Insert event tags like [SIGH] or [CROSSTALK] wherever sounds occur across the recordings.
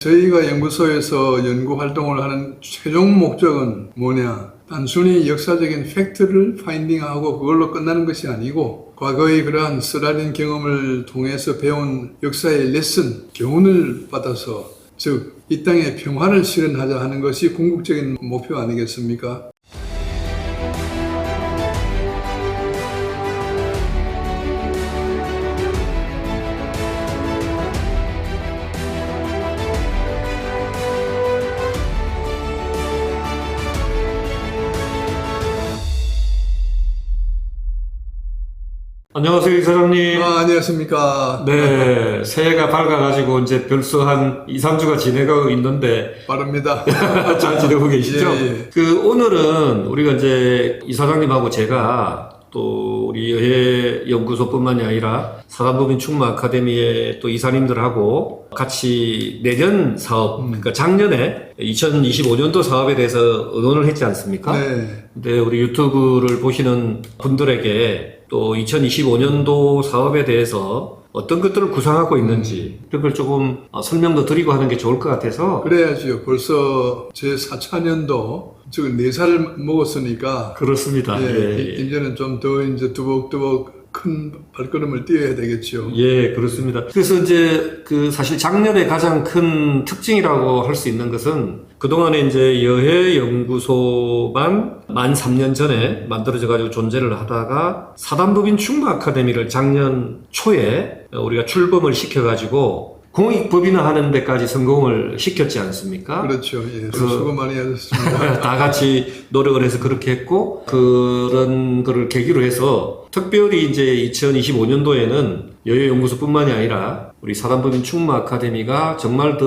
저희가 연구소에서 연구 활동을 하는 최종 목적은 뭐냐? 단순히 역사적인 팩트를 파인딩하고 그걸로 끝나는 것이 아니고 과거의 그러한 쓰라린 경험을 통해서 배운 역사의 레슨, 교훈을 받아서 즉 이 땅의 평화를 실현하자 하는 것이 궁극적인 목표 아니겠습니까? 안녕하세요, 이사장님. 아, 안녕하십니까? 네, 새해가 밝아가지고 이제 벌써 한 2, 3주가 지내가고 있는데 빠릅니다. [LAUGHS] 잘 지내고 [LAUGHS] 계시죠? 예, 예. 그 오늘은 우리가 이제 이사장님하고 제가 또 우리 여해 연구소뿐만이 아니라 사단법인 충마 아카데미의 또 이사님들하고 같이 내년 사업, 그러니까 작년에 2025년도 사업에 대해서 의논을 했지 않습니까? 네. 근데 우리 유튜브를 보시는 분들에게 또 2025년도 사업에 대해서 어떤 것들을 구상하고 있는지 이런 걸 조금 어, 설명도 드리고 하는 게 좋을 것 같아서 그래야지요. 벌써 제 4차 년도, 즉 4살 먹었으니까 그렇습니다. 예, 예, 이- 이제는 좀 더 이제 두벅두벅 큰 발걸음을 뛰어야 되겠죠. 예, 그렇습니다. 그래서 이제 그 사실 작년에 가장 큰 특징이라고 할 수 있는 것은 그동안에 이제 여해 연구소만 만 3년 전에 만들어져 가지고 존재를 하다가 사단법인 충마 아카데미를 작년 초에 우리가 출범을 시켜 가지고 공익법인화 하는 데까지 성공을 시켰지 않습니까? 그렇죠. 예, 그- 수고 많이 하셨습니다. [LAUGHS] 다 같이 노력을 해서 그렇게 했고 그런 거를 계기로 해서 특별히 이제 2025년도에는 여여연구소뿐만이 아니라 우리 사단법인 충마 아카데미가 정말 더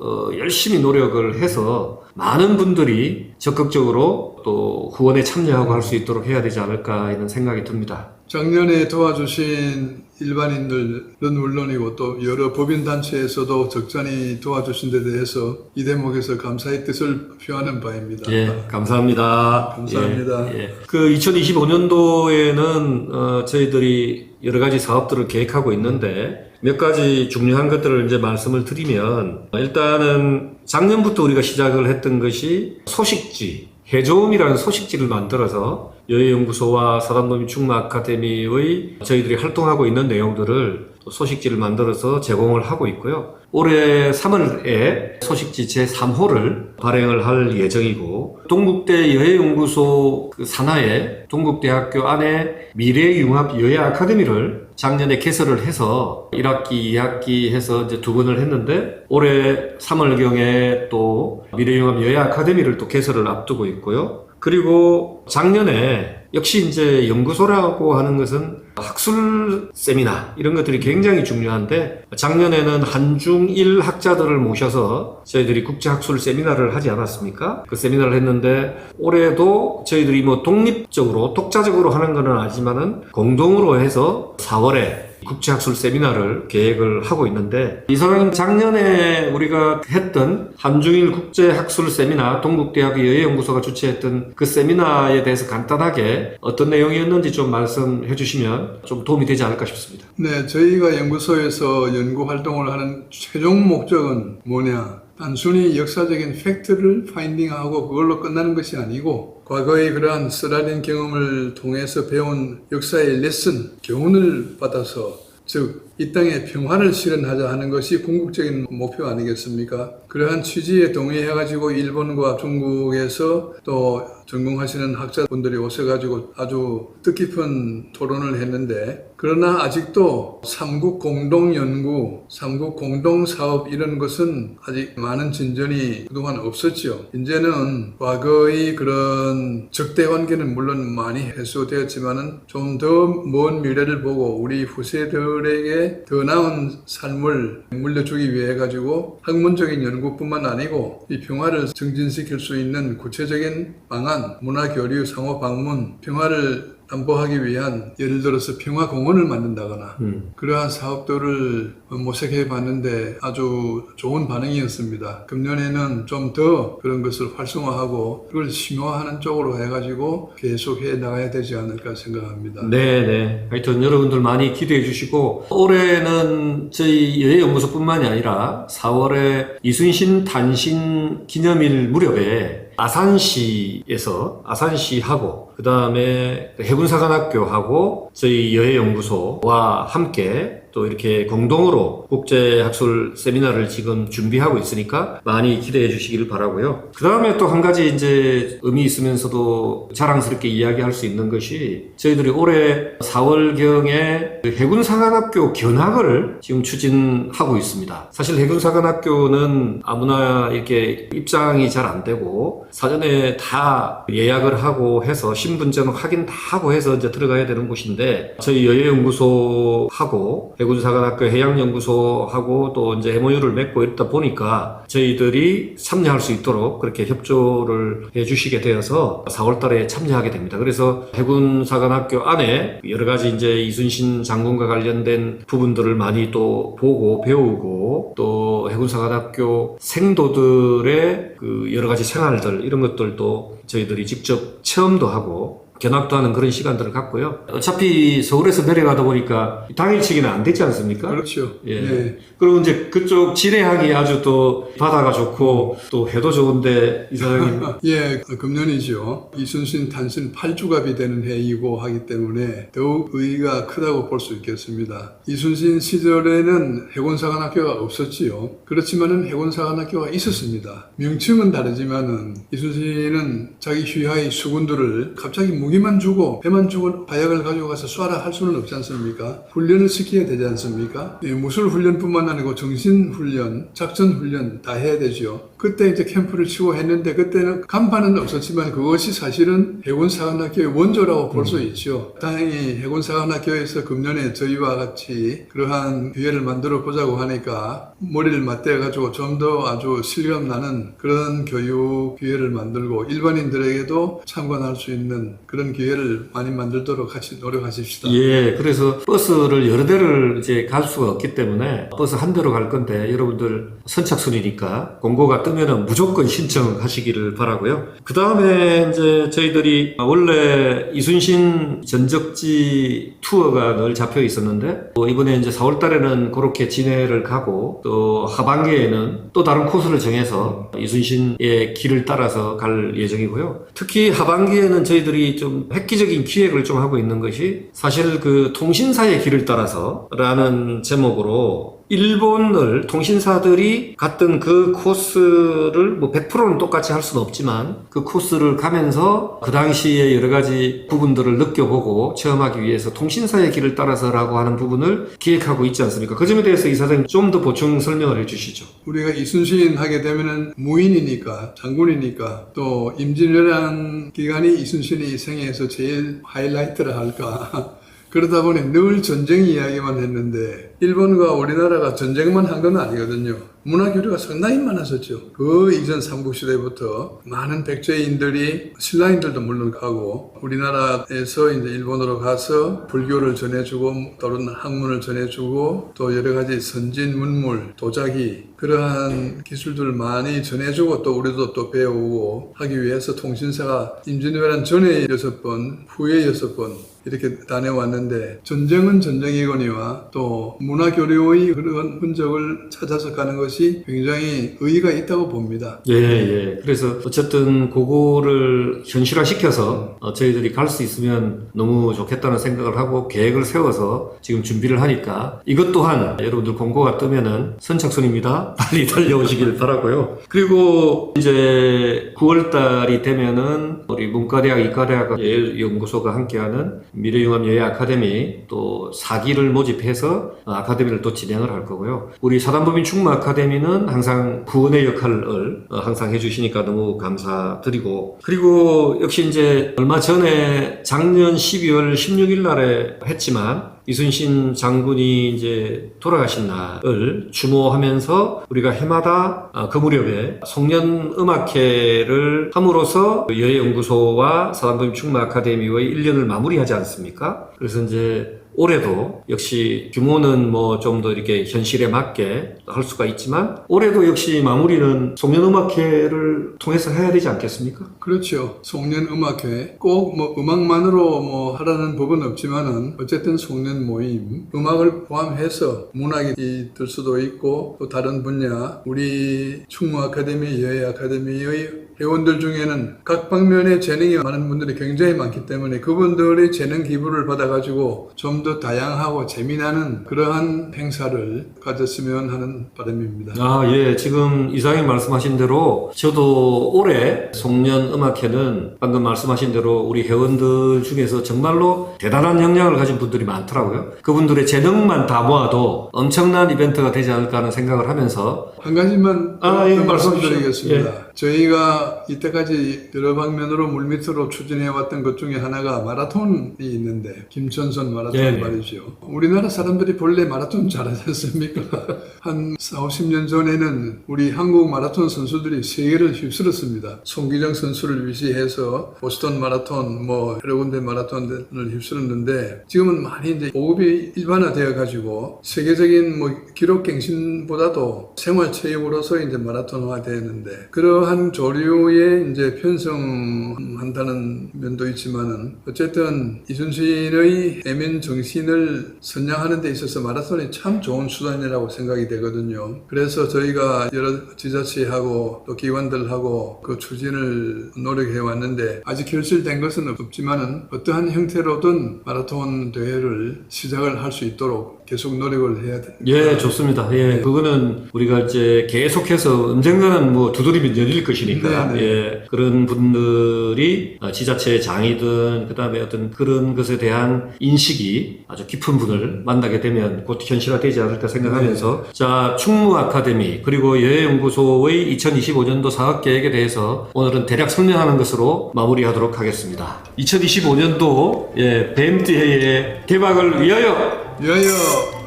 어, 열심히 노력을 해서 많은 분들이 적극적으로 또 후원에 참여하고 할 수 있도록 해야 되지 않을까 이런 생각이 듭니다. 작년에 도와주신 일반인들은 물론이고 또 여러 법인단체에서도 적잖이 도와주신 데 대해서 이 대목에서 감사의 뜻을 표하는 바입니다. 예, 감사합니다. 감사합니다. 예, 예. 그 2025년도에는 어, 저희들이 여러 가지 사업들을 계획하고 있는데 몇 가지 중요한 것들을 이제 말씀을 드리면 일단은 작년부터 우리가 시작을 했던 것이 소식지 해조음이라는 소식지를 만들어서 여해연구소와 사단법인 충마 아카데미의 저희들이 활동하고 있는 내용들을 또 소식지를 만들어서 제공을 하고 있고요. 올해 3월에 소식지 제3호를 발행을 할 예정이고 동국대 여해연구소 그 산하에 동국대학교 안에 미래융합 여해 아카데미를 작년에 개설을 해서 1학기, 2학기 해서 이제 두 번을 했는데 올해 3월경에 또 미래융합 여해 아카데미를 또 개설을 앞두고 있고요. 그리고 작년에 역시 이제 연구소라고 하는 것은 학술 세미나 이런 것들이 굉장히 중요한데 작년에는 한중일 학자들을 모셔서 저희들이 국제학술 세미나를 하지 않았습니까? 그 세미나를 했는데 올해도 저희들이 뭐 독립적으로 독자적으로 하는 건 아니지만은 공동으로 해서 4월에 국제학술 세미나를 계획을 하고 있는데 이사장님 작년에 우리가 했던 한중일 국제학술 세미나 동국대학 여해연구소가 주최했던 그 세미나에 대해서 간단하게 어떤 내용이었는지 좀 말씀해 주시면 좀 도움이 되지 않을까 싶습니다. 네, 저희가 연구소에서 연구 활동을 하는 최종 목적은 뭐냐? 단순히 역사적인 팩트를 파인딩하고 그걸로 끝나는 것이 아니고 과거의 그러한 쓰라린 경험을 통해서 배운 역사의 레슨, 교훈을 받아서 즉 이 땅의 평화를 실현하자 하는 것이 궁극적인 목표 아니겠습니까? 그러한 취지에 동의해가지고 일본과 중국에서 또 전공하시는 학자분들이 오셔가지고 아주 뜻깊은 토론을 했는데 그러나 아직도 삼국 공동 연구, 삼국 공동 사업 이런 것은 아직 많은 진전이 그동안 없었죠. 이제는 과거의 그런 적대 관계는 물론 많이 해소되었지만은 좀 더 먼 미래를 보고 우리 후세들에게 더 나은 삶을 물려주기 위해 가지고 학문적인 연구뿐만 아니고 이 평화를 증진시킬 수 있는 구체적인 방안, 문화 교류, 상호 방문, 평화를 담보하기 위한 예를 들어서 평화공원을 만든다거나 음. 그러한 사업들을 모색해 봤는데 아주 좋은 반응이었습니다. 금년에는 좀 더 그런 것을 활성화하고 그걸 심화하는 쪽으로 해가지고 계속 해 나가야 되지 않을까 생각합니다. 네, 네. 하여튼 여러분들 많이 기대해 주시고 올해는 저희 여해연구소뿐만이 아니라 4월에 이순신 탄신 기념일 무렵에 아산시에서 아산시하고 그 다음에 해군사관학교하고 저희 여해연구소와 함께 또 이렇게 공동으로 국제학술 세미나를 지금 준비하고 있으니까 많이 기대해 주시길 바라고요. 그 다음에 또 한 가지 이제 의미 있으면서도 자랑스럽게 이야기할 수 있는 것이 저희들이 올해 4월경에 해군사관학교 견학을 지금 추진하고 있습니다. 사실 해군사관학교는 아무나 이렇게 입장이 잘 안 되고 사전에 다 예약을 하고 해서 신분증 확인 다 하고 해서 이제 들어가야 되는 곳인데 저희 여해연구소하고 해군사관학교 해양연구소하고 또 이제 MOU를 맺고 있다 보니까 저희들이 참여할 수 있도록 그렇게 협조를 해주시게 되어서 4월달에 참여하게 됩니다. 그래서 해군사관학교 안에 여러 가지 이제 이순신 장군과 관련된 부분들을 많이 또 보고 배우고 또 해군사관학교 생도들의 그 여러 가지 생활들 이런 것들도 저희들이 직접 체험도 하고 견학도 하는 그런 시간들을 갖고요. 어차피 서울에서 내려가다 보니까 당일치기는 안 되지 않습니까? 그렇죠. 예. 네. 그리고 이제 그쪽 진해항이 아주 또 바다가 좋고 또 해도 좋은데 이사장님 [LAUGHS] 예, 금년이죠. 이순신 탄신 8주갑이 되는 해이고 하기 때문에 더욱 의의가 크다고 볼 수 있겠습니다. 이순신 시절에는 해군사관학교가 없었지요. 그렇지만은 해군사관학교가 있었습니다. 명칭은 다르지만은 이순신은 자기 휘하의 수군들을 갑자기 무기만 주고 배만 주고 바약을 가지고 가서 쏴라 할 수는 없지 않습니까? 훈련을 시켜야 되지 않습니까? 예, 무술 훈련뿐만 아니고 정신 훈련, 작전 훈련 다 해야 되죠. 그때 이제 캠프를 치고 했는데 그때는 간판은 없었지만 그것이 사실은 해군사관학교의 원조라고 볼수 있죠. 다행히 해군사관학교에서 금년에 저희와 같이 그러한 기회를 만들어 보자고 하니까 머리를 맞대어 가지고 좀 더 아주 실감 나는 그런 교육 기회를 만들고 일반인들에게도 참관할 수 있는 그런 기회를 많이 만들도록 같이 노력하십시다. 예, 그래서 버스를 여러 대를 이제 갈 수가 없기 때문에 버스 한 대로 갈 건데 여러분들 선착순이니까 공고가 뜨면은 무조건 신청하시기를 바라고요. 그 다음에 이제 저희들이 원래 이순신 전적지 투어가 늘 잡혀 있었는데 또 이번에 이제 4월 달에는 그렇게 진해를 가고 또 하반기에는 또 다른 코스를 정해서 이순신의 길을 따라서 갈 예정이고요. 특히 하반기에는 저희들이 좀 획기적인 기획을 좀 하고 있는 것이 사실 그 통신사의 길을 따라서라는 제목으로 일본을 통신사들이 갔던 그 코스를 뭐 100%는 똑같이 할 수는 없지만 그 코스를 가면서 그 당시에 여러 가지 부분들을 느껴보고 체험하기 위해서 통신사의 길을 따라서라고 하는 부분을 기획하고 있지 않습니까? 그 점에 대해서 이사장님 좀 더 보충 설명을 해주시죠. 우리가 이순신 하게 되면은 무인이니까 장군이니까 또 임진왜란 기간이 이순신의 생애에서 제일 하이라이트라 할까 그러다 보니 늘 전쟁 이야기만 했는데 일본과 우리나라가 전쟁만 한 건 아니거든요. 문화 교류가 상당히 많았었죠. 그 이전 삼국 시대부터 많은 백제인들이 신라인들도 물론 가고 우리나라에서 이제 일본으로 가서 불교를 전해주고 또는 학문을 전해주고 또 여러 가지 선진 문물, 도자기 그러한 기술들을 많이 전해주고 또 우리도 또 배우고 하기 위해서 통신사가 임진왜란 전에 여섯 번, 후에 여섯 번 이렇게 다녀왔는데 전쟁은 전쟁이거니와 또 문화 교류의 그런 흔적을 찾아서 가는 것이 굉장히 의의가 있다고 봅니다. 예, 예. 그래서 어쨌든 그거를 현실화 시켜서 어, 저희들이 갈 수 있으면 너무 좋겠다는 생각을 하고 계획을 세워서 지금 준비를 하니까 이것 또한 여러분들 공고가 뜨면은 선착순입니다. [LAUGHS] 빨리 달려오시길 바라고요. 그리고 이제 9월 달이 되면은 우리 문과대학, 이과대학 연구소가 함께하는 미래융합 여예 아카데미 또 4기를 모집해서 어, 아카데미를 또 진행을 할 거고요. 우리 사단법인 충무 아카데미는 항상 구원의 역할을 어, 항상 해주시니까 너무 감사드리고 그리고 역시 이제 얼마 전에 작년 12월 16일 날에 했지만 이순신 장군이 이제 돌아가신 날을 추모하면서 우리가 해마다 아, 그 무렵에 송년 음악회를 함으로써 여예연구소와 사단법인 충무 아카데미의 1년을 마무리하지 않습니까? 그래서 이제 올해도 역시 규모는 뭐 좀 더 이렇게 현실에 맞게 할 수가 있지만 올해도 역시 마무리는 송년음악회를 통해서 해야 되지 않겠습니까? 그렇죠. 송년 음악회 꼭 뭐 음악만으로 뭐 하라는 법은 없지만은 어쨌든 송년 모임 음악을 포함해서 문학이 될 수도 있고 또 다른 분야 우리 충무 아카데미 여예 아카데미의 회원들 중에는 각 방면에 재능이 많은 분들이 굉장히 많기 때문에 그분들의 재능 기부를 받아가지고 좀 더 다양하고 재미나는 그러한 행사를 가졌으면 하는 바람입니다. 아, 예. 지금 이상님 말씀하신 대로 저도 올해 송년 음악회는 방금 말씀하신 대로 우리 회원들 중에서 정말로 대단한 역량을 가진 분들이 많더라고요. 그분들의 재능만 다 모아도 엄청난 이벤트가 되지 않을까 하는 생각을 하면서 한 가지만 아, 예, 더 말씀해 말씀드리겠습니다. 저희가 이때까지 여러 방면으로 물밑으로 추진해왔던 것 중에 하나가 마라톤이 있는데 김천선 마라톤 예, 네. 말이죠. 우리나라 사람들이 본래 마라톤 잘하지 않습니까? [LAUGHS] 한 4, 50년 전에는 우리 한국 마라톤 선수들이 세계를 휩쓸었습니다. 송기정 선수를 위시해서 보스턴 마라톤, 뭐 여러 군데 마라톤을 휩쓸었는데 지금은 많이 이제 보급이 일반화되어 가지고 세계적인 뭐 기록 갱신보다도 생활 체육으로서 이제 마라톤화 되는데 그 러한 조류에 이제 편성한다는 면도 있지만은 어쨌든 이순신의 애면 정신을 선양하는 데 있어서 마라톤이 참 좋은 수단이라고 생각이 되거든요. 그래서 저희가 여러 지자체하고 또 기관들하고 그 추진을 노력해 왔는데 아직 결실된 것은 없지만은 어떠한 형태로든 마라톤 대회를 시작을 할 수 있도록 계속 노력을 해야 됩니다. 예, 좋습니다. 예, 그거는 우리가 이제 계속해서 언젠가는 뭐 두드리면 열릴 것이니까, 네, 네. 예, 그런 분들이 어, 지자체 장이든, 그 다음에 어떤 그런 것에 대한 인식이 아주 깊은 분을 만나게 되면 곧 현실화되지 않을까 생각하면서, 자, 충무 아카데미, 그리고 여해연구소의 2025년도 사업 계획에 대해서 오늘은 대략 설명하는 것으로 마무리하도록 하겠습니다. 2025년도, 예, 뱀띠의 개박을 위하여! 여여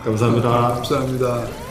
감사합니다. 감사합니다.